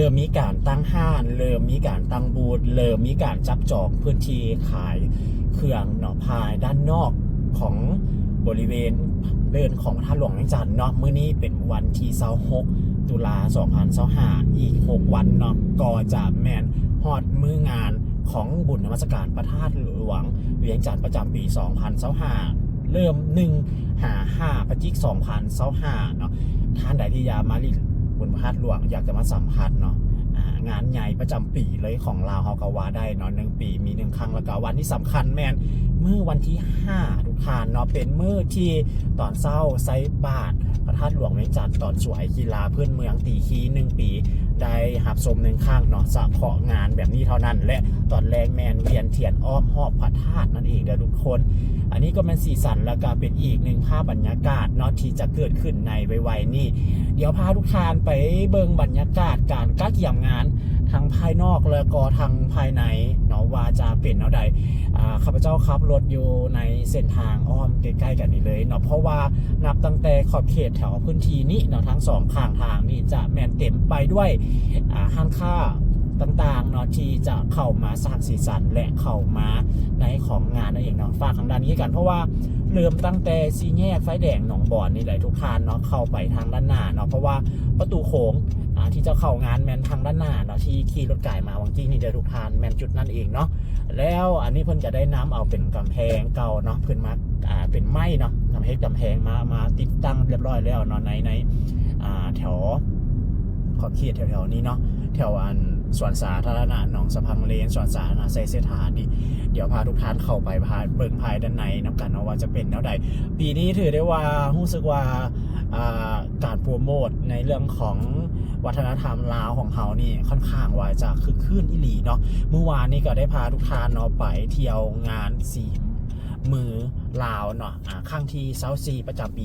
เริ่มมีการตั้งห้านเริ่มมีการตั้งบูธเริ่มมีการจับจองพื้นที่ขายเครื่องเนาะภายด้านนอกของบริเวณเดินของพระธาหลวงแห่งจันทร์เนาะมื้อนี้เป็นวันที่26ตุลา2025อีก 6 วันเนาะก็จะแมนฮอดมืองานของบุญนมัสการพระธาตุหลวงเวียงจันทร์ประจำปี 2025เริ่ม1หา5พฤศจิก2025เนาะท่านใดที่ยามาลิ บุญพระธาตุหลวงอยากจะมาสัมผัสเนาะงานใหญ่ประจำปีเลยของลาวเฮากาวาได้เนาะหนึ่งปีมีหนึ่งครั้งแล้วก็วันที่สำคัญแมนเมื่อวันที่ 5 ทุกทานเนาะเป็นเมื่อที่ตอนเศร้าไซบาท พระธาตุหลวงไม่จัดตอนสวยกีฬาพื้นเมืองตีคีหนึ่งปี ได้หับสมหนึ่งข้างเนาะสะเพาะงานแบบนี้เท่านั้น และตอนแรกแมนเวียนเทียนอ้อมหอบพระธาตุนั่นเองเด้อทุกคน อันนี้ก็เป็นสีสันแล้วก็เป็นอีกหนึ่งภาพบรรยากาศเนาะที่จะเกิดขึ้นในไวๆนี่ เดี๋ยวพาทุกทานไปเบิ่งบรรยากาศการก้าเกี่ยมงาน ทั้งภายนอกแล้วก็ทางภายในเนาะว่าจะเป็นเนาะใดอ่าข้าพเจ้าขับรถอยู่ในเส้นทางอ้อมใกล้ๆกันนี่เลยเนาะเพราะว่านับตั้งแต่ขอบเขตแถวพื้นที่นี้เนาะทั้งสองข้างทางนี่จะแมนเต็มไปด้วยอ่าห้างค่าต่างๆเนาะที่จะเข้ามาสร้างสีสันและเข้ามาในของงานนั่นเองเนาะฝากทางด้านนี้กันเพราะว่า เริ่มตั้งแต่ซีแยกไฟแดงหนองบอนนี่แหละทุกทานเนาะเข้าไปทางด้านหน้าเนาะเพราะว่าประตูโค้งอ่าที่จะเข้างานแมนทางด้านหน้าเนาะที่ขี่รถไก่มาวังจี้นี่เดียวทุกทานแมนจุดนั่นเองเนาะแล้วอันนี้เพิ่นจะได้น้ำเอาเป็นกำแพงเก่าเนาะเพิ่นมาอ่าเป็นไม้เนาะทำให้กำแพงมามาติดตั้งเรียบร้อยแล้วเนาะในในอ่าแถวขอบเขตแถวๆนี้เนาะแถวอัน สวนสาธารณะหนองสะพังเลนสวนสาธารณะไซเซฐานี่เดี๋ยวพาทุกท่านเข้าไปพาเบิ่งภายด้านในน้ำกันเนาะว่าจะเป็นแนวใดปีนี้ถือได้ว่ารู้สึกว่าอ่าการโปรโมทในเรื่องของวัฒนธรรมลาวของเขานี่ค่อนข้างว่าจะคึกคืนอิหลีเนาะเมื่อวานนี้ก็ได้พาทุกท่านเนาะไปเที่ยวงานสี มือลาวเนาะอ่าข้างที่เซาซีประจำปี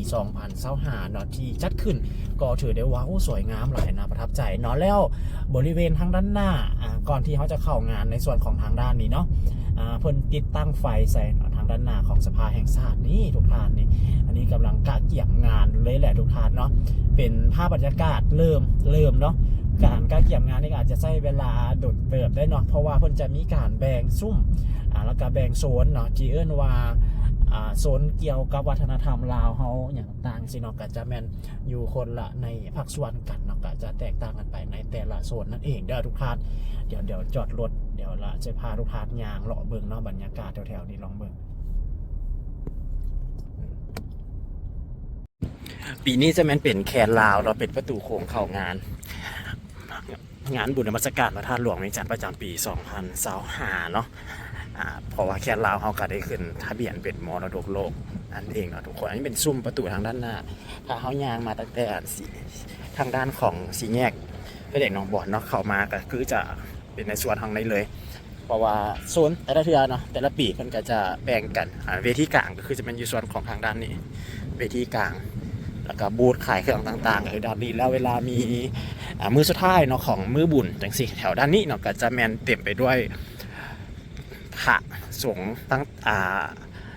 2025เนาะที่จัดขึ้น ก็ถือได้ว่าโอ้สวยงามหลายนะประทับใจเนาะแล้วบริเวณทางด้านหน้าอ่าก่อนที่เขาจะเข้างานในส่วนของทางด้านนี้เนาะอ่าเพิ่นติดตั้งไฟใส่ทางด้านหน้าของสภาแห่งชาตินี่ทุกท่านนี่อันนี้กำลังกะเกี่ยมงานเลยแหละทุกท่านเนาะเป็นภาพบรรยากาศเริ่มเริ่มเนาะ การกะเกี่ยมงานนี่อาจจะใช้เวลาโดดเติบได้เนาะเพราะว่าเพิ่นจะมีการแบ่งซุ่มอ่าแล้วก็แบ่งโซนเนาะที่เอิ้นว่าอ่าโซนเกี่ยวกับวัฒนธรรมลาวเฮาอย่างต่างๆสิเนาะก็จะแม่นอยู่คนละในภาคส่วนกันเนาะก็จะแตกต่างกันไปในแต่ละโซนนั่นเองเด้อทุกท่านเดี๋ยวเดี๋ยวจอดรถเดี๋ยวละจะพาทุกท่านย่างเลาะเบิ่งเนาะบรรยากาศแถวๆนี้ลองเบิ่งปีนี้จะแม่นเป็นแคนลาวเราเป็นประตูโค้งเข้างาน งานบุญนมัสการพระธาตุหลวงในจันทร์ประจำปี2025เนาะอ่าเพราะว่าแคนลาวเขาก็ได้ขึ้นทะเบียนเป็นมรดกโลกนั่นเองเนาะทุกคนอันนี้เป็นซุ้มประตูทางด้านหน้า ถ้าเขายางมาตั้งแต่สีทางด้านของสีแยกก็เด็กน้องบอนเนาะเข้ามาก็คือจะเป็นในส่วนทางในเลย เพราะว่าโซนแต่ละเทือเนาะแต่ละปีมันก็จะแบ่งกันอ่าเวทีกลางก็คือจะเป็นอยู่ส่วนของทางด้านนี้ เวทีกลาง แล้วก็บูธขายเครื่องต่างๆก็คือด้านนี้แล้วเวลามีมือสุดท้ายเนาะของมือบุญจังสิแถวด้านนี้เนาะก็จะแมนเต็มไปด้วยพระสงฆ์ตั้งอ่า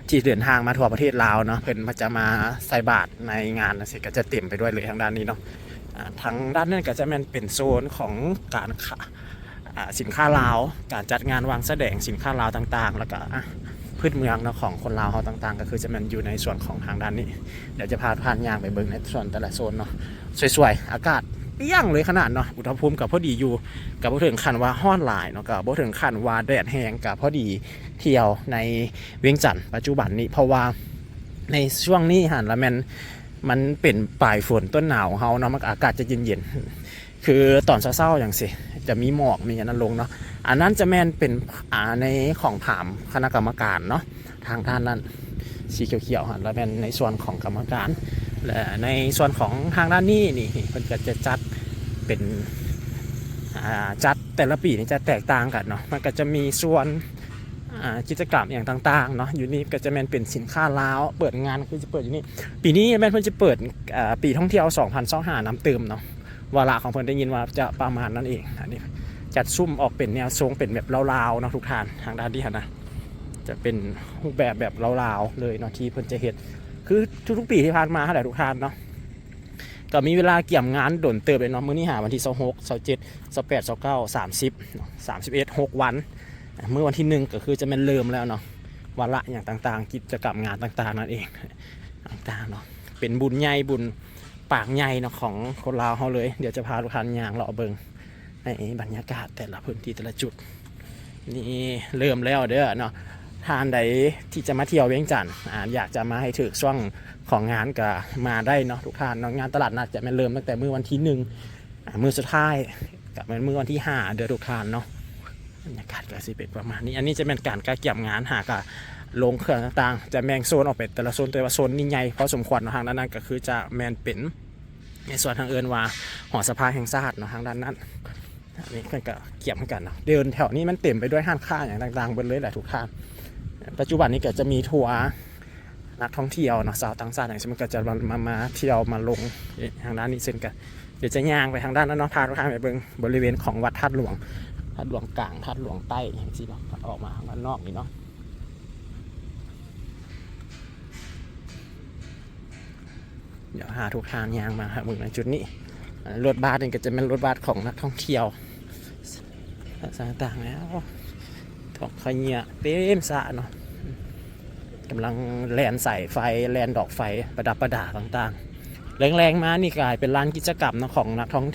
ที่เดินทางมาทั่วประเทศลาวเนาะเพิ่นมาจะมาใส่บาตรในงานนะสิก็จะเต็มไปด้วยเลยทางด้านนี้เนาะทางด้านนั้นก็จะแมนเป็นโซนของการขายอ่าสินค้าลาว การจัดงานวางแสดงสินค้าลาวต่างๆ แล้วก็ พืชเมืองเนาะของคนลาวเขาต่าง ๆ ก็คือจะมันอยู่ในส่วนของทางด้านนี้ เดี๋ยวจะพาผ่านยางไปเบิ่งในส่วนแต่ละโซนเนาะสวยๆ อากาศเปี้ยงเลยขนาดเนาะอุณหภูมิกับพอดีอยู่กับพอถึงขั้นว่าห้อนหลายเนาะกับพอถึงขั้นว่าแดดแห้งกับพอดีเที่ยวในเวียงจันทร์ปัจจุบันนี้เพราะว่าในช่วงนี้หันละแมนมันเป็นปลายฝนต้นหนาวเขาเนาะมันอากาศจะเย็นๆ คือตอนเช้าๆอย่างสิจะมีหมอกมีอันนั้นลงเนาะอันนั้นจะแมนเป็นอ่าในของถามคณะกรรมการเนาะทางด้านนั้นสีเขียวๆฮะแล้วเป็นในส่วนของกรรมการและในส่วนของทางด้านนี้นี่เพิ่นก็จะจัดเป็นจัดแต่ละปีนี่จะแตกต่างกันเนาะมันก็จะมีส่วนกิจกรรมอย่างต่างๆเนาะอยู่นี่ก็จะแมนเป็นสินค้าล้าวเปิดงานคือจะเปิดอยู่นี่ปีนี้แม่นเพิ่นจะเปิดปีท่องเที่ยว 2025น้ำเติมเนาะ วาระของเพิ่นได้ยินว่าจะประมาณนั้นเองอันนี้จัดซุ่มออกเป็นแนวทรงเป็นแบบลาวๆนะทุกท่านทางด้านที่นะจะเป็นรูปแบบแบบลาวๆเลยเนาะที่เพิ่นจะเฮ็ดคือทุกๆปีที่ผ่านมาแหละทุกท่านเนาะก็มีเวลาเกี่ยมงานโดนเติบเลยเนาะมื้อนี้หาวันที่26 27 28 29 30 31 6 วันอะมื้อวันที่หนึ่งก็คือจะเป็นเริ่มแล้วเนาะวันละอย่างต่างๆ กิจกรรมงานต่างๆนั่นเองต่างๆเนาะเป็นบุญใหญ่บุญ ปากใหญ่เนาะของคนลาวเขาเลย เดี๋ยวจะพาทุกท่านย่างเลาะเบิงในบรรยากาศแต่ละพื้นที่แต่ละจุด นี่เริ่มแล้วเด้อเนาะทานใดที่จะมาเที่ยวเวียงจันทร์อยากจะมาให้ถึกช่วงของงานก็มาได้เนาะทุกท่านเนาะงานตลาดนัดจะมาเริ่มตั้งแต่มื้อวันที่หนึ่งมื้อสุดท้ายกับมื้อวันที่ห้าเดือนทุกท่านเนาะบรรยากาศก็สิเป็นประมาณนี้ อันนี้จะเป็นการกาเกี่ยมงานหากะ ลงเครื่องต่างๆ จะแบ่งโซนออกเป็นแต่ละโซนแต่ว่าโซนนี่ใหญ่พอสมควรเนาะทางด้านนั้นก็คือจะแมนเป็นในส่วนทางเอินว่าหอสภาแห่งชาติเนาะทางด้านนั้นอันนี้เพื่อนก็เกี่ยมกันเนาะเดินแถวนี้มันเต็มไปด้วยห้างค้าอย่างต่างๆบนเลยแหละทุกท่านปัจจุบันนี้ก็จะมีทัวร์นักท่องเที่ยวเนาะสาวต่างชาติอย่างเช่นมันก็จะมามามาเที่ยวมาลงทางด้านนี้เช่นกันเดี๋ยวจะย่างไปทางด้านนั้นเนาะพาทุกท่านไปเบิ่งบริเวณของวัดธาตุหลวงธาตุหลวงกลางธาตุหลวงใต้อย่างที่เนาะออกมาข้างนอกนี่เนาะ เดี๋ยวหาทุกทางยางมาครับมึงในจุดนี้รถบัสนี่ก็จะเป็นรถบัสของนักท่องเที่ยวสต่างๆแล้วถอกขยเงียเต็มสะเนาะกำลังแลนใส่ไฟแลนดอกไฟประดับประดาต่างๆ แรงๆมานี่กลายเป็นร้านกิจกรรมนะของนักท่อง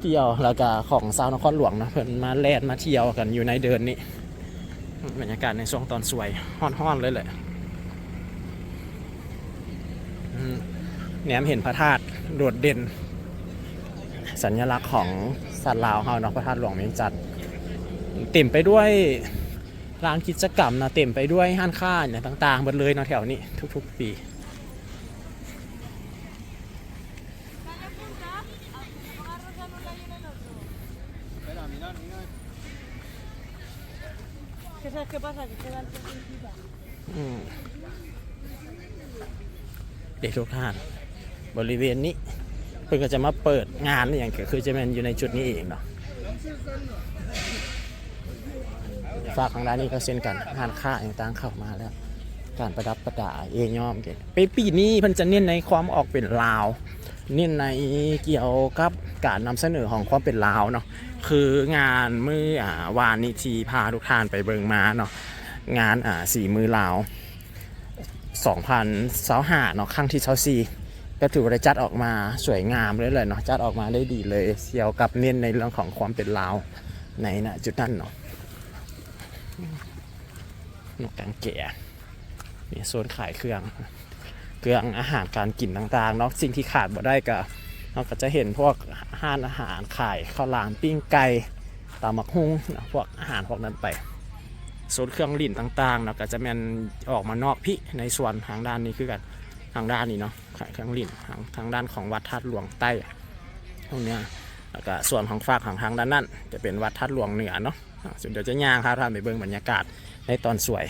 เที่ยวแล้วก็ของสาวนครหลวงนะเพิ่นมาแลนมาเที่ยวกันอยู่ในเดินนี่บรรยากาศในช่วงตอนสวยฮ้อนๆเลยแหละอืม แหนมเห็นพระธาตุโดดเด่น สัญลักษณ์ของสัตว์ลาวเฮาเนาะพระธาตุหลวงเวียงจันทร์เต็มไปด้วยร้านกิจกรรมนะเต็มไปด้วยห้านค้าเนี่ยต่างๆหมดเลยเนาะแถวนี้ทุก ๆ ปีเด็กทุกท่าน บริเวณนี้ เพิ่งก็จะมาเปิดงานอย่างก็คือจะเป็นอยู่ในจุดนี้เองเนาะฝากทางด้านนี้ก็เช่นกันงานค่าอย่างต่างเข้ามาแล้ว การประดับประดาเองยอมเกไปปีนี้พิ่นจะเน้นในความออกเป็นลาว เน้นในเกี่ยวกับการนำเสนอของความเป็นลาวเนาะคืองานเมื่ออาวานนี้ทีพาทุกท่านไปเบิงมาเนาะงานอ่าสี่มือลาว2025เนาะครั้งที่24 ก็ถือว่าจัดออกมาสวยงามเลยเลยเนาะจัดออกมาได้ดีเลยเกี่ยวกับเน้นในเรื่องของความเป็นลาวในนะจุดนั้นเนาะนกกางแก่นี่โซนขายเครื่อง เครื่องอาหารการกินต่างๆเนาะสิ่งที่ขาดบ่ได้ก็เราก็จะเห็นพวกห้านอาหารขายข้าวหลามปิ้งไก่ตำมักฮุ้งนะพวกอาหารพวกนั้นไปโซนเครื่องลิ่นต่างๆเนาะก็จะแมนออกมานอกพี่ในส่วนทางด้านนี้คือกัน ทางด้านนี้เนาะขายเครื่องลินทางทางด้านของวัดธาตุหลวงใต้ตรงเนี้ยแล้วก็ส่วนของฝากของทางด้านนั้น จะเป็นวัดธาตุหลวงเหนือเนาะส่วนเดี๋ยวจะย่างครับท่านไปเบิ่งบรรยากาศในตอนสวย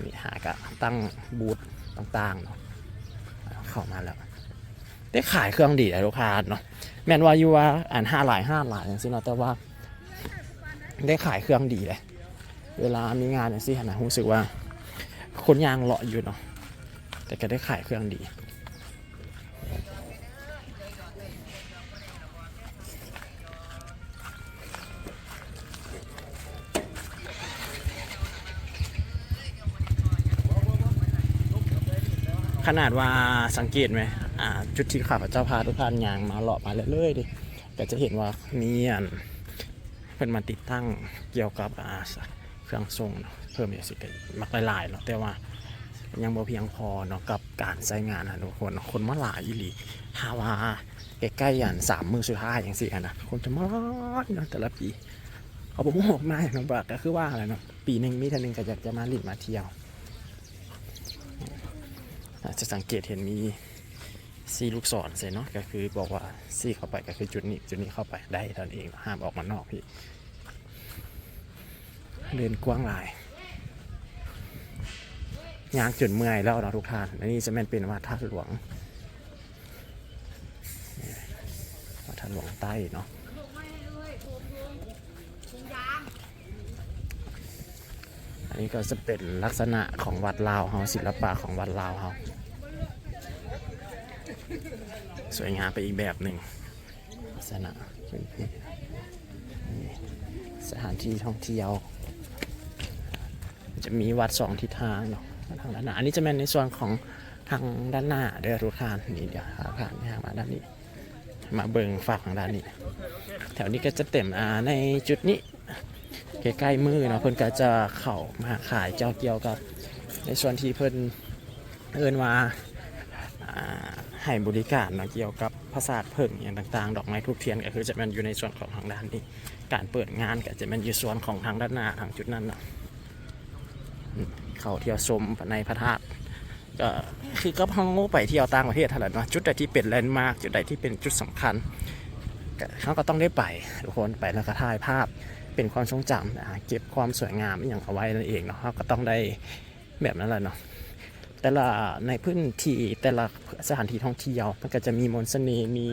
นนี้หากะตั้งบูธต่างๆเนาะเข้ามาแล้ว ได้ขายเครื่องดีเลยลูกค้าเนาะแม่นว่าอยู่ว่าอ่านห้าหลายห้าหลายอย่างสิเนาะแต่ว่าได้ขายเครื่องดีเลย เวลามีงานอย่างสิขนาดรู้สึกว่า คนยางเลาะอยู่เนาะแต่ก็ได้ขายเครื่องดีขนาดว่าสังเกตไหมอ่าจุดที่ข้าพเจ้าพาทุกท่านยางมาเลาะมาเรื่อยๆดิก็จะเห็นว่ามีอันเพิ่นมาติดตั้งเกี่ยวกับอ่า เครื่องทรงเนาะเพิ่มอีกสิกมักหลายๆเนาะแต่ว่ายังบ่เพียงพอเนาะกับการใช้งานนะทุกคนคนมาหลายอีหลีถ้าวาใกล้ๆอย่างสามมือสุดท้ายอย่างสี่อันนะคนจะมาหลายเนาะแต่ละปีเขาบอกว่ามาอย่างนั้นบอกก็คือว่าอะไรเนาะปีหนึ่งมีท่านึงก็อยากจะมาลินมาเที่ยวอาจจะสังเกตเห็นมีซีลูกศรเสร็จเนาะก็คือบอกว่าซีเข้าไปก็คือจุดนี้จุดนี้เข้าไปได้เท่านั้นเองห้ามออกมานอกพี่ เดินกว้างหลายยางจุดเมื่อยแล้วเราทุกท่านอันนี้จะแม่นเป็นวัดท่าหลวงวัดท่าหลวงใต้เนาะอันนี้ก็จะเป็นลักษณะของวัดลาวเฮาศิลปะของวัดลาวเฮาสวยงามไปอีกแบบหนึ่งลักษณะสถานที่ท่องเที่ยว จะมีวัดสองทิศทางเนาะทางด้านหน้าอันนี้จะเป็นในส่วนของทางด้านหน้าเด้อทุกท่านนี่เดี๋ยวหาผ่านทางมาด้านนี้ มาเบิงฝากทางด้านนี้ แถวนี้ก็จะเต็มอ่าในจุดนี้ใกล้ๆมือเนาะเพิ่นก็จะเข้ามาขายเจ้าเกี่ยวกับ ในส่วนที่เพิ่นเอินว่าให้บริการเนาะเกี่ยวกับภาษาทเพิ่งอย่างต่างๆ ดอกไม้ทูบเทียนก็คือจะมันอยู่ในส่วนของทางด้านนี้ การเปิดงานก็จะมันอยู่ส่วนของทางด้านหน้าทางจุดนั้นเนาะ เขาเที่ยวชมในพระธาตุก็คือก็พังงูไปเที่ยวต่างประเทศเท่านั้นเนาะจุดใดที่เป็นแลนด์มาร์กจุดใดที่เป็นจุดสำคัญเขาก็ต้องได้ไปทุกคนไปแล้วก็ถ่ายภาพเป็นความทรงจำนะเก็บความสวยงามอย่างเอาไว้นั่นเองเนาะเขาก็ต้องได้แบบนั้นแหละเนาะแต่ละในพื้นที่แต่ละสถานที่ท่องเที่ยวมันก็จะมีมนต์เสน่ห์มี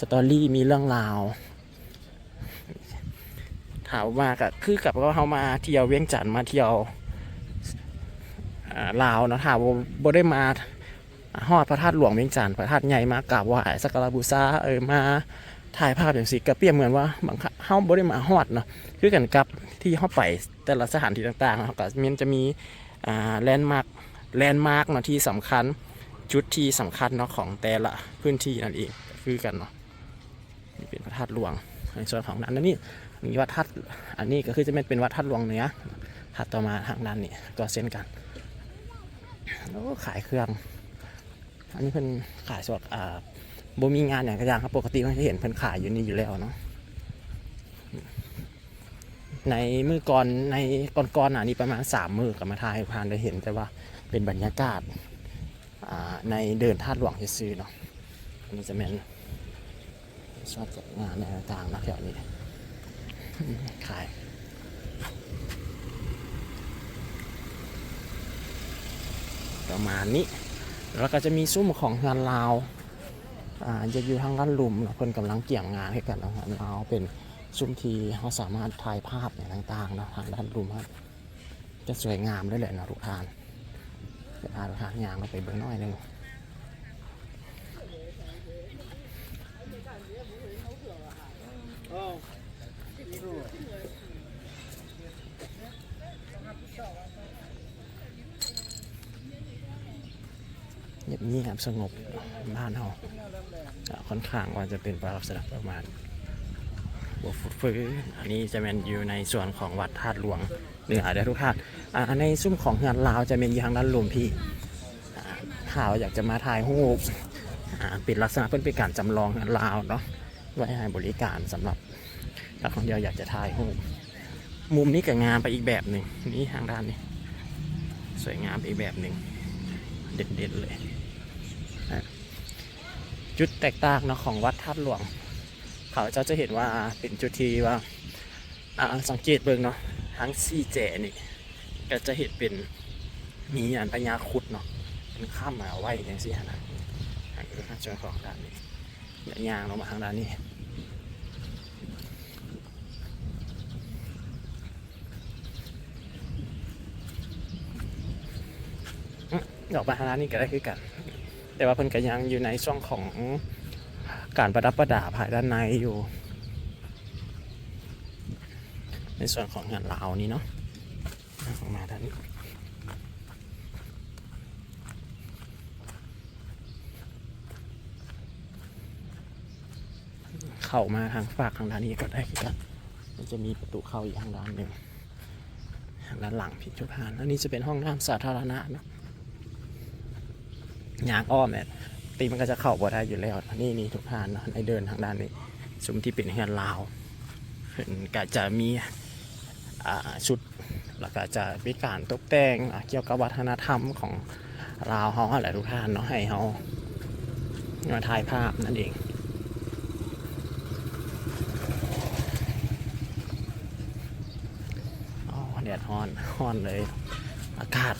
สตอรี่มีเรื่องราวถามว่าก็คือกับว่าเขามาเที่ยวเวียงจันทน์มาเที่ยว ลาวเนาะถามว่าบ่ได้มาฮอดพระธาตุหลวงเวียงจันทน์พระธาตุใหญ่มากราบไหว้สักการะบูชาเออมาถ่ายภาพอย่างสิก็เปรียบเหมือนว่าบางครั้งเฮาบ่ได้มาฮอดเนาะคือกันกับที่เฮาไปแต่ละสถานที่ต่างๆเนาก็มันจะมีอ่าแลนด์มาร์คแลนด์มาร์กเนาะที่สำคัญจุดที่สำคัญเนาะของแต่ละพื้นที่นั่นเองคือกันเนาะนี่เป็นพระธาตุหลวงในส่วนของนั้นนี่มีวัดธาตุอันนี้ก็คือจะเป็นเป็นวัดธาตุหลวงเหนือถัดต่อมาทางด้านนี้ก็เช่นกัน โอ้ขายเครื่อง อันนี้เพิ่นขายสดอ่าบ่มีงานอย่างกระยางครับปกติมันจะเห็นเพิ่นขายอยู่นี่อยู่แล้วเนาะในมือก่อนในก่อนๆอะนี่ประมาณสามมือกับมาทายพานได้เห็นแต่ว่าเป็นบรรยากาศอ่าในเดินธาตุหลวงซื่อเนาะอันนี้จะเป็นชอบจัดงานในต่างๆนะแถวนี้ขาย ประมาณนี้ แล้วก็จะมีซุ้มของงานลาวอ่าจะอยู่ทางด้านลุมเนาะเพิ่นกำลังเกี่ยงงานให้กันงานลาวเป็นซุ้มที่เขาสามารถถ่ายภาพอย่างต่างๆนะทางด้านลุมครับจะสวยงามได้เลยนะทุกท่านจะพาเราทานยางเราไปเบิ้งน้อยหนึงเงียบเงียบสงบบ้านเราค่อนข้างว่าจะเป็นลักษณะประมาณบวฟุดฟื้นอันนี้จะเป็นอยู่ในส่วนของวัดธาตุหลวงเหนือเด้อทุกท่านอ่าในซุ้มของงานลาวจะเป็นยู่ทางด้านลมพี่ข่าวอยากจะมาถ่ายรูปป็นลักษณะเป็นเป็นการจำลองลาวเนาะไว้ให้บริการสำหรับนักท่องเที่ยวอยากจะถ่ายรูปมุมนี้ก็งามไปอีกแบบหนึ่งนี่ทางด้านนี้ สวยงามอีกแบบหนึ่งเด็ดๆเลย จุดแตกต่างเนาะของวัดธาตุหลวง เขาจะจะเห็นว่าเป็นจุดที่ว่าสังเกตเบิ่งเนาะทั้งสี่แจนี่ ก็จะเห็นเป็นมีอันพญญาคุดเนาะเป็นข้ามมาไว้อย่างสิฮะนะอันนี้เป็นส่วนของด้านนี้เดี๋ยยางลงมาทางด้านนี้อืมดอกมาทางด้านนี้ก็ได้คือกัน แต่ว่าเพิ่นก็ยังอยู่ในช่วงของการประดับประดาภายด้านในอยู่ ในส่วนของงานลาวนี้เนาะออกมาด้านนี้เข้ามาทางฝากทางด้านนี้ก็ได้คือกันมันจะมีประตูเข้าอีกทางด้านหนึ่งทางด้านหลังพิจุพานอันนี้จะเป็นห้องน้ำสาธารณะเนอะ ยางอ้อมเนี่ยตีมันก็จะเข้าบ่ได้อยู่แล้วนี่นี่ทุกท่านเนอะในเดินทางด้านนี้ซุ้มที่เป็นเฮือนลาวเห็นก็จะมีชุดแล้วก็จะมีการตกแต่งเกี่ยวกับวัฒนธรรมของลาวเขาแหละทุกท่านเนาะให้เขามาถ่ายภาพนั่นเองอ๋อแดดฮ้อนฮ้อนเลย อากาศ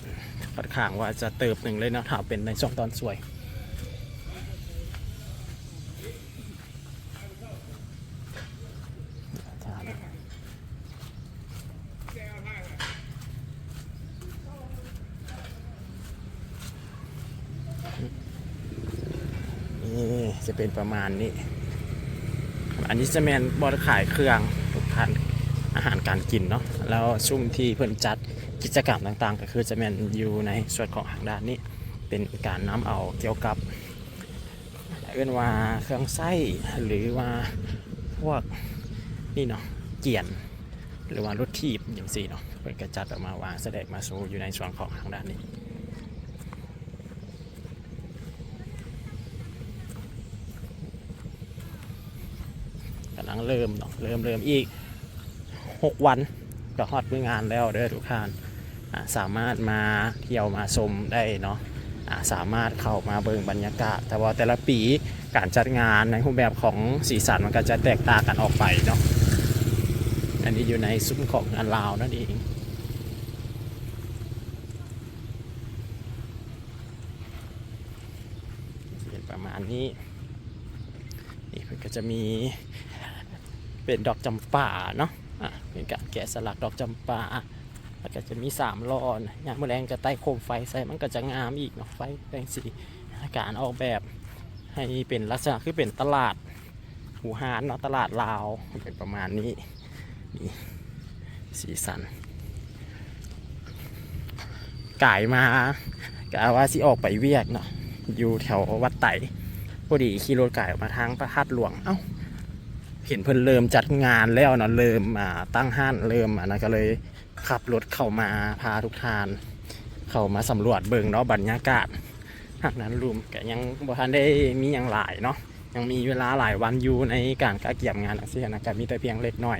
ค่อนข้างว่าจะเติบหนึ่งเลยนะถ้าเป็นในช่วงตอนสวยนี่จะเป็นประมาณนี้ อันนี้จะแมนบอลขายเครื่องทุกท่านอาหารการกินเนาะแล้วซุ่มที่เพิ่นจัดกิจกรรมต่างๆ ก็คือจะแมนอยู่ในส่วนของทางด้านนี้ เป็นการน้ำเอาเกี่ยวกับเอื้นว่าเครื่องไส้หรือว่าพวกนี่เนาะเกียน หรือว่ารถทีบอย่างสี่เนาะเพิ่นก็จัดออกมาวางแสดงมาสู่อยู่ในส่วนของทางด้านนี้กำลังเริ่มเนาะเริ่มเริ่มอีก 6 วันก็ฮอดมืองานแล้วเด้อทุกท่าน สามารถมาเที่ยวมาชมได้เนาะสามารถเข้ามาเบิ่งบรรยากาศ แต่ว่าแต่ละปีการจัดงานในรูปแบบของสีสันมันก็จะแตกต่างกันออกไปเนาะอันนี้อยู่ในซุ้มของงานลาวนั่นเองเป็นประมาณนี้นี่มันก็จะมีเป็นดอกจำป่าเนาะะเป็นการแกะสลักดอกจำป่า แล้วก็จะมีสามลอนยามมอแรงจะใต้โคมไฟใส่มันก็จะงามอีกเนาะไฟแดงสีการออกแบบให้เป็นลักษณะคือเป็นตลาดหูหานเนาะตลาดลาวเป็นประมาณนี้นี่สีสันก่ายมากะว่าสิออกไปเวียกเนาะอยู่แถววัดไต่พอดีขี่รถไก่ออกมาทางพระธาตุหลวงเอ้าเห็นเพิ่นเริ่มจัดงานแล้วเนาะเริ่มอ่าตั้งห้านเริ่มอะนะก็เลย ขับรถเข้ามาพาทุกทาน เข้ามาสำรวจเบิงเนาะบรรยากาศหากนั้นรุมก็ยังบ่ทันได้มีอย่างหลายเนาะยังมีเวลาหลายวันอยู่ในการกาเกี่ยมงานอาเซียนนะครับมีแต่เพียงเล็กน้อย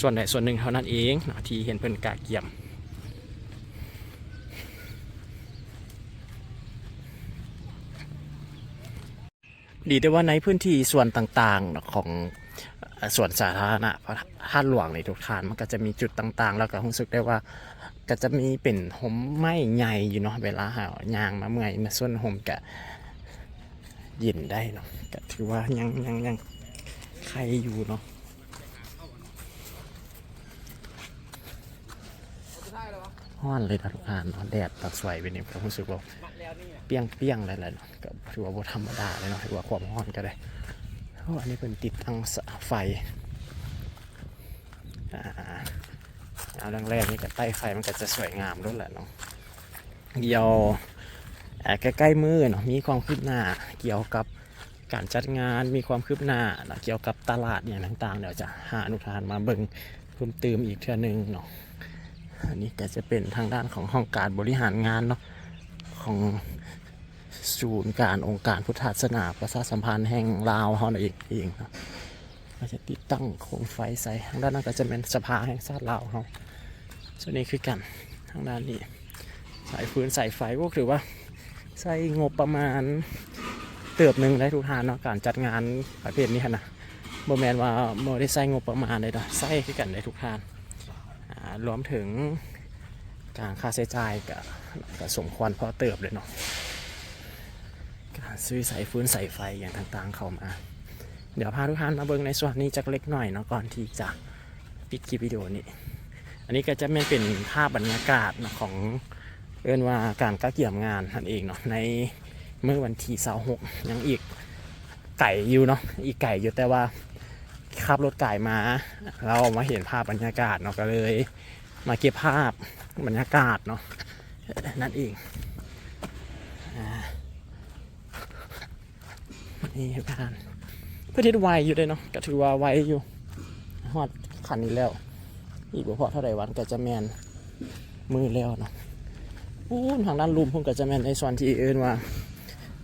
ส่วนใดส่วนหนึ่งเท่านั้นเองนะที่เห็นเพิ่นกาเกี่ยมดีแต่ว่าในพื้นที่ส่วนต่างๆของ ส่วนสาธารณะพระธาตุหลวงในทุกทานมันก็จะมีจุดต่างๆ แล้วก็รู้สึกได้ว่าก็จะมีเป็นหมไม้ใหญ่อยู่เนาะเวลาหายางมาเมื่อยมาส่วนหมกะย็นได้เนาะก็ถือว่ายังยังยังใครอยู่เนาะห้อนเลยทุกทานเนาะแดดตัดสวยไปเนี่ยผมรู้สึกว่าเปี้ยงเปี้ยงอะไรๆเนาะก็ถือว่าบ่ธรรมดาเลยเนาะถือว่าความร้อนก็ได้ อันนี้เป็นติดตั้งสาไฟอ่าเอาแรกๆนี่ก็ใต้ไฟมันก็จะสวยงามด้วยแหละเนาะเดี๋ยวแอบใกล้ๆมือเนาะมีความคืบหน้าเกี่ยวกับการจัดงานมีความคืบหน้าเนาะเกี่ยวกับตลาดอย่างต่างๆเดี๋ยวจะหาอนุทานมาเบิ่งเพิ่มเติมอีกเทื่อนึงเนาะอันนี้ก็จะเป็นทางด้านของห้องการบริหารงานเนาะของ ศูนย์การองค์การพุทธศาสนาประชาสัมพันธ์แห่งลาวเขาเองเองครับก็จะติดตั้งโคมไฟใส่ทางด้านนั้นก็จะเป็นสภาแห่งชาติลาวเขาส่วนนี้คือกันทางด้านนี้สายฟืนสายไฟก็ถือว่าใช้งบประมาณเติบหนึ่งได้ทุกทานเนาะการจัดงานประเภทนี้นะโมแมนว่าโมได้ใช้งบประมาณเลยนะใช้คือกันได้ทุกทานรวมถึงการค่าใช้จ่ายกับก็สมควรพอเติบเลยเนาะ ซื้อสายฟืนสายไฟอย่างต่างๆ เข้ามา เดี๋ยวพาทุกท่านมาเบิ่งในส่วนนี้จักเล็กหน่อยเนาะก่อนที่จะปิดคลิปวิดีโอนี้ อันนี้ก็จะไม่เป็นภาพบรรยากาศนะของเอิ้นว่าการก้าเกี่ยมงานนั่นเองเนาะในเมื่อวันที่26ยังอีกไก่อยู่เนาะอีกไก่อยู่แต่ว่าขับรถไก่มา เรามาเห็นภาพบรรยากาศเนาะก็เลย มาเก็บภาพบรรยากาศเนาะนั่นเองอ่า นี่ครับท่านเพื่อที่ไวอยู่เลยเนาะก็ถือว่าไวอยู่ฮอดขันนี้แล้ว อีกบ่พอเท่าไหร่วันก็จะแมนมือแล้วเนาะอู้ทางด้านลุมพุ่นก็จะแมนในส่วนที่เอิ้นว่า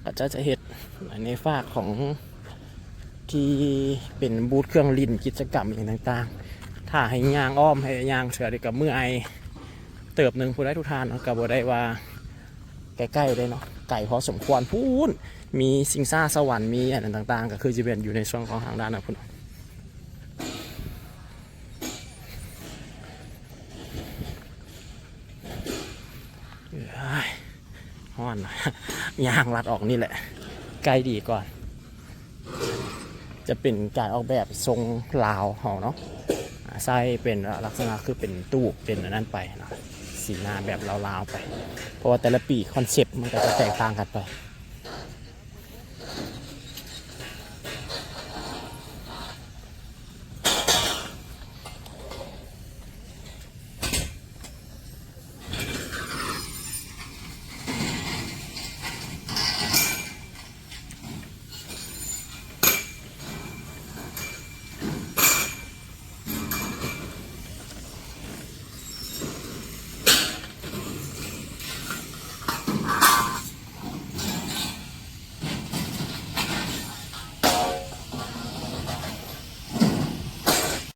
อาจจะจะเห็ดในฝากของที่เป็นบูธเครื่องลินกิจกรรมอย่างต่างๆ ถ้าให้ยางอ้อมให้ยางเสือดียกับมือไอเติบหนึ่งผู้ได้ทุกทานเนาะก็บ่ได้ว่าใกล้ๆเลยเนาะไก่พอสมควรพูน มีสิงซ่าสวรรค์มีอันนั้นต่างๆ ก็คือจะเป็นอยู่ในช่วงของทางด้านนะพุ่นเอ้อนยางรัดออกนี่แหละ ใกล้ดีก่อน จะเป็นการออกแบบทรงลาวเฮาเนาะไส้เป็นลักษณะคือเป็นตู้เป็นนนั้นไปนะสีหน้าแบบลาวๆไป เพราะว่าแต่ละปีคอนเซปต์มันก็จะแตกต่างกันไป